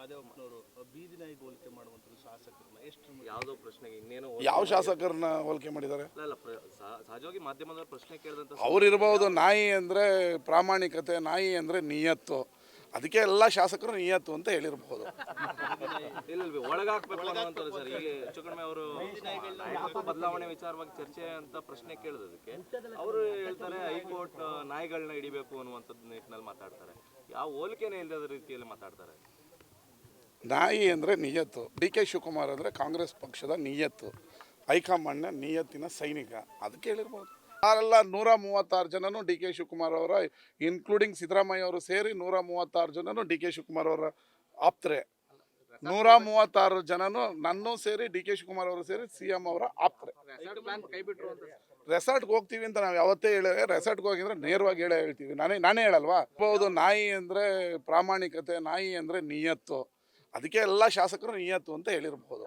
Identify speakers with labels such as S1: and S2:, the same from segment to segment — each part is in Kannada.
S1: ಮಾದೇವಪ್ಪನವರು ಬೀದಿ ನಾಯಿಗೆ ಹೋಲಿಕೆ ಮಾಡುವಂಥದ್ದು ಶಾಸಕರನ್ನ ಎಷ್ಟು
S2: ಯಾವುದೋ ಪ್ರಶ್ನೆಗೆ ಇನ್ನೇನೋ
S3: ಯಾವ ಶಾಸಕರನ್ನ ಹೋಲಿಕೆ ಮಾಡಿದ್ದಾರೆ?
S2: ಅಲ್ಲ ಅಲ್ಲ ಪ್ರ- ಸಹ- ಸಹಜವಾಗಿ ಮಾಧ್ಯಮದವ್ರು ಪ್ರಶ್ನೆ ಕೇಳಿದಂತ
S3: ಅವ್ರಿರ್ಬೋದು ನಾಯಿ ಅಂದ್ರೆ ಪ್ರಾಮಾಣಿಕತೆ ನಾಯಿ ಅಂದ್ರೆ ನಿಯತ್ತು. ಅದಕ್ಕೆ ಎಲ್ಲ ಶಾಸಕರು ನಿಯತ್ತು ಅಂತ ಹೇಳಿರಬಹುದು
S2: ಇಲ್ಲ ಇಲ್ವೇ ಒಳಗಾಕ್ಬೇಕು ಅನ್ನುವಂಥದ್ದು ಸರ್. ಈಗ ಹೆಚ್ಚು ಕಡಿಮೆ ಅವರು ಬದಲಾವಣೆ ವಿಚಾರವಾಗಿ ಚರ್ಚೆ ಅಂತ ಪ್ರಶ್ನೆ ಕೇಳಿದಕ್ಕೆ ಅವರು ಹೇಳ್ತಾರೆ ಹೈಕೋರ್ಟ್ ನಾಯಿಗಳನ್ನ ಹಿಡಿಬೇಕು ಅನ್ನುವಂಥದ್ದು ನಿಟ್ಟಿನಲ್ಲಿ ಮಾತಾಡ್ತಾರೆ. ಯಾವ ಹೋಲಿಕೆನೇ ಇಲ್ಲದ ರೀತಿಯಲ್ಲಿ ಮಾತಾಡ್ತಾರೆ.
S3: ನಾಯಿ ಅಂದರೆ ನಿಯತ್ತು. ಡಿ ಕೆ ಶಿವಕುಮಾರ್ ಅಂದರೆ ಕಾಂಗ್ರೆಸ್ ಪಕ್ಷದ ನಿಯತ್ತು. ಹೈಕಮಾಂಡ್ನ ನಿಯತ್ತಿನ ಸೈನಿಕ. ಅದಕ್ಕೆ ಹೇಳಿರ್ಬೋದು. ಯಾರೆಲ್ಲ ನೂರ ಮೂವತ್ತಾರು ಜನನು ಡಿ ಕೆ ಶಿವಕುಮಾರ್ ಅವರ ಇನ್ಕ್ಲೂಡಿಂಗ್ ಸಿದ್ದರಾಮಯ್ಯ ಅವರು ಸೇರಿ ನೂರ ಮೂವತ್ತಾರು ಜನನು ಡಿ ಕೆ ಶಿವಕುಮಾರ್ ಅವರ ಆಪ್ತರೆ. ನೂರ ಮೂವತ್ತಾರು ಜನನು ನನ್ನೂ ಸೇರಿ ಡಿ ಕೆ ಶಿವಕುಮಾರ್ ಅವರು ಸೇರಿ ಸಿ ಎಂ ಅವರ ಆಪ್ತರೆ. ರೆಸಾರ್ಟ್ಗೆ ಹೋಗ್ತೀವಿ ಅಂತ ನಾವು ಯಾವತ್ತೇ ಹೇಳಿದ್ರೆ ರೆಸಾರ್ಟ್ಗೆ ಹೋಗಿದ್ರೆ ನೇರವಾಗಿ ಹೇಳೇ ಹೇಳ್ತೀವಿ. ನಾನೇ ನಾನೇ ಹೇಳಲ್ವಾ? ಹೌದು, ನಾಯಿ ಅಂದರೆ ಪ್ರಾಮಾಣಿಕತೆ, ನಾಯಿ ಅಂದರೆ ನಿಯತ್ತು. ಅದಕ್ಕೆ ಎಲ್ಲ ಶಾಸಕರು ನಿಯತ್ತು ಅಂತ
S2: ಹೇಳಿರಬಹುದು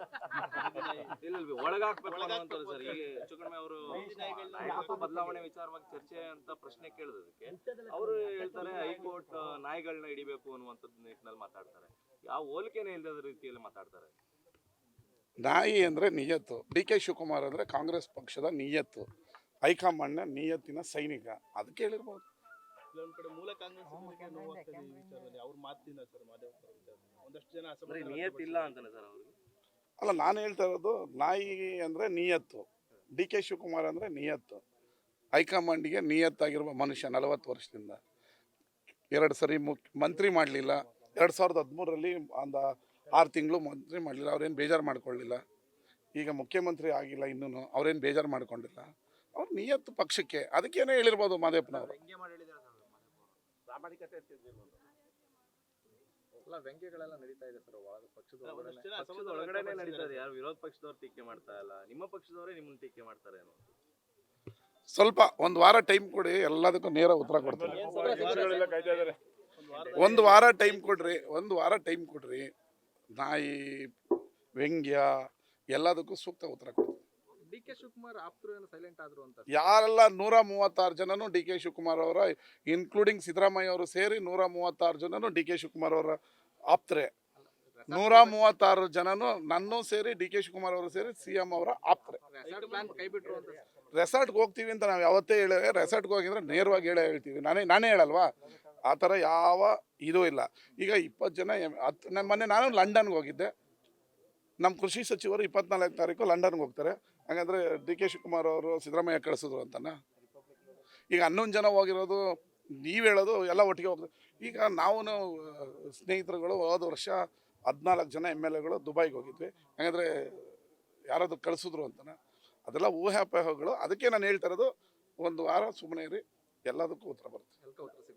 S2: ಬದಲಾವಣೆ ವಿಚಾರವಾಗಿ ಚರ್ಚೆ ಅಂತ ಪ್ರಶ್ನೆ ಕೇಳಿದಕ್ಕೆ ಅವರು ಹೇಳ್ತಾರೆ ಹೈಕೋರ್ಟ್ ನಾಯಿಗಳನ್ನ ಹಿಡಿಬೇಕು ಅನ್ನುವಂಥದ್ದು ನಿಟ್ಟಿನಲ್ಲಿ ಮಾತಾಡ್ತಾರೆ. ಯಾವ ಹೋಲಿಕೆನೇ ಇಲ್ಲದ ರೀತಿಯಲ್ಲಿ ಮಾತಾಡ್ತಾರೆ.
S3: ನಾಯಿ ಅಂದ್ರೆ ನಿಯತ್ತು. ಡಿ ಕೆ ಶಿವಕುಮಾರ್ ಅಂದ್ರೆ ಕಾಂಗ್ರೆಸ್ ಪಕ್ಷದ ನಿಯತ್ತು. ಹೈಕಮಾಂಡ್ನ ನಿಯತ್ತಿನ ಸೈನಿಕ. ಅದಕ್ಕೆ ಹೇಳಿರ್ಬೋದು.
S1: ಕೆಲವೊಂದು ಕಡೆ ಮೂಲ ಕಾಂಗ್ರೆಸ್ ನೋವಾಗ್ತದೆ ಈ ವಿಚಾರದಲ್ಲಿ. ಅವ್ರ ಮಾತಿನ ಸರ್ ಮಾದೇವಪ್ಪನ ವಿಚಾರದಲ್ಲಿ ಒಂದಷ್ಟು ಜನ
S2: ಅಂದ್ರೆ
S1: ಅಸಮಾಧಾನ
S2: ನಿಯತ್ತಿಲ್ಲ ಅಂತಾನೆ ಸರ್ ಅವ್ರಿಗೆ
S3: ಅಲ್ಲ ನಾನು ಹೇಳ್ತಾ ಇರೋದು ನಾಯಿ ಅಂದರೆ ನಿಯತ್ತು. ಡಿ ಕೆ ಶಿವಕುಮಾರ್ ಅಂದರೆ ನಿಯತ್ತು. ಹೈಕಮಾಂಡಿಗೆ ನಿಯತ್ತಾಗಿರುವ ಮನುಷ್ಯ ನಲವತ್ತು ವರ್ಷದಿಂದ. ಎರಡು ಸರಿ ಮುಖ್ಯ ಮಂತ್ರಿ ಮಾಡಲಿಲ್ಲ. ಎರಡು ಸಾವಿರದ ಹದಿಮೂರರಲ್ಲಿ ಒಂದು ಆರು ತಿಂಗಳು ಮಂತ್ರಿ ಮಾಡಲಿಲ್ಲ. ಅವ್ರೇನು ಬೇಜಾರು ಮಾಡ್ಕೊಳ್ಳಿಲ್ಲ. ಈಗ ಮುಖ್ಯಮಂತ್ರಿ ಆಗಿಲ್ಲ ಇನ್ನೂ ಅವ್ರೇನು ಬೇಜಾರು ಮಾಡ್ಕೊಂಡಿಲ್ಲ. ಅವ್ರು ನಿಯತ್ತು ಪಕ್ಷಕ್ಕೆ ಅದಕ್ಕೇನೇ ಹೇಳಿರ್ಬೋದು ಮಾದೇಪ್ಪನವರು
S4: ಎಲ್ಲ ವ್ಯಂಗ್ಯಗಳೆಲ್ಲ ನಡೀತಾ ಇದೆ ಸರ್ ಒಳಗ ಪಕ್ಷದ
S2: ಪಕ್ಷದ ಒಳಗಡೆನೆ
S1: ವ್ಯಕ್ತಪಡಿಸಿದ್ದಾರೆ.
S2: ನಡೀತದೆ ಯಾರು ವಿರೋಧ ಪಕ್ಷದವ್ರು ಟೀಕೆ ಮಾಡ್ತಾ ಇಲ್ಲ. ನಿಮ್ಮ ಪಕ್ಷದವರೇ ನಿಮ್ಮನ್ನ ಟೀಕೆ ಮಾಡ್ತಾರೆ ಅನ್ನೋ
S3: ಸ್ವಲ್ಪ ಒಂದು ವಾರ ಟೈಮ್ ಕೊಡಿ ಎಲ್ಲದಕ್ಕೂ ನೇರ ಉತ್ತರ ಕೊಡ್ತಾರೆ ಒಂದು ವಾರ ಟೈಮ್ ಕೊಡ್ರಿ ಒಂದು ವಾರ ಟೈಮ್ ಕೊಡ್ರಿ. ನಾಯಿ ವ್ಯಂಗ್ಯ ಎಲ್ಲದಕ್ಕೂ ಸೂಕ್ತ ಉತ್ತರ ಕೊಡ್ತೀನಿ.
S4: ಡಿ ಕೆ ಶಿವಕುಮಾರ್ ಆಪ್ತರು ಸೈಲೆಂಟ್ ಆದ್ರು ಅಂತ?
S3: ಯಾರೆಲ್ಲ ನೂರ ಮೂವತ್ತಾರು ಜನನು ಡಿ ಕೆ ಶಿವಕುಮಾರ್ ಅವರ ಇನ್ಕ್ಲೂಡಿಂಗ್ ಸಿದ್ದರಾಮಯ್ಯ ಅವರು ಸೇರಿ ನೂರ ಮೂವತ್ತಾರು ಜನನು ಡಿ ಕೆ ಶಿವಕುಮಾರ್ ಅವರ ಆಪ್ತರೆ. ನೂರ ಮೂವತ್ತಾರು ಜನನು ನನ್ನೂ ಸೇರಿ ಡಿ ಕೆ ಶಿವಕುಮಾರ್ ಅವರು ಸೇರಿ ಸಿ ಎಂ ಅವರ ಆಪ್ತರೆ. ರೆಸಾರ್ಟ್ಗೆ ಹೋಗ್ತೀವಿ ಅಂತ ನಾವು ಯಾವತ್ತೇ ಹೇಳೇವೆ ರೆಸಾರ್ಟ್ಗೆ ಹೋಗಿದ್ರೆ ನೇರವಾಗಿ ಹೇಳೇ ಹೇಳ್ತೀವಿ. ನಾನೇ ನಾನೇ ಹೇಳಲ್ವಾ? ಆ ಥರ ಯಾವ ಇದೂ ಇಲ್ಲ. ಈಗ ಇಪ್ಪತ್ತು ಜನ ಹತ್ತು ನಮ್ಮ ಮೊನ್ನೆ ನಾನು ಲಂಡನ್ಗೆ ಹೋಗಿದ್ದೆ. ನಮ್ಮ ಕೃಷಿ ಸಚಿವರು ಇಪ್ಪತ್ನಾಲ್ಕು ತಾರೀಕು ಲಂಡನ್ಗೆ ಹೋಗ್ತಾರೆ. ಹಾಗಂದ್ರೆ ಡಿ ಕೆ ಶಿವಕುಮಾರ್ ಅವರು ಸಿದ್ದರಾಮಯ್ಯ ಕಳಿಸಿದ್ರು ಅಂತಾನೆ? ಈಗ ಹನ್ನೊಂದು ಜನ ಹೋಗಿರೋದು, ನೀವು ಹೇಳೋದು ಎಲ್ಲ ಒಟ್ಟಿಗೆ ಹೋಗ್ತದೆ ಈಗ ನಾವು ಸ್ನೇಹಿತರುಗಳು ಹೋದ ವರ್ಷ ಹದಿನಾಲ್ಕು ಜನ ಎಂ ಎಲ್ ಎಗಳು ದುಬೈಗೆ ಹೋಗಿದ್ವಿ. ಹಾಗಂದ್ರೆ ಯಾರಾದರೂ ಕಳಿಸಿದ್ರು ಅಂತಾನೆ? ಅದೆಲ್ಲ ಊಹಾಪೋಹಗಳು. ಅದಕ್ಕೆ ನಾನು ಹೇಳ್ತಾ ಇರೋದು, ಒಂದು ವಾರ ಸುಮ್ಮನೆ ಇರಿ, ಎಲ್ಲದಕ್ಕೂ ಉತ್ತರ ಬರುತ್ತೆ.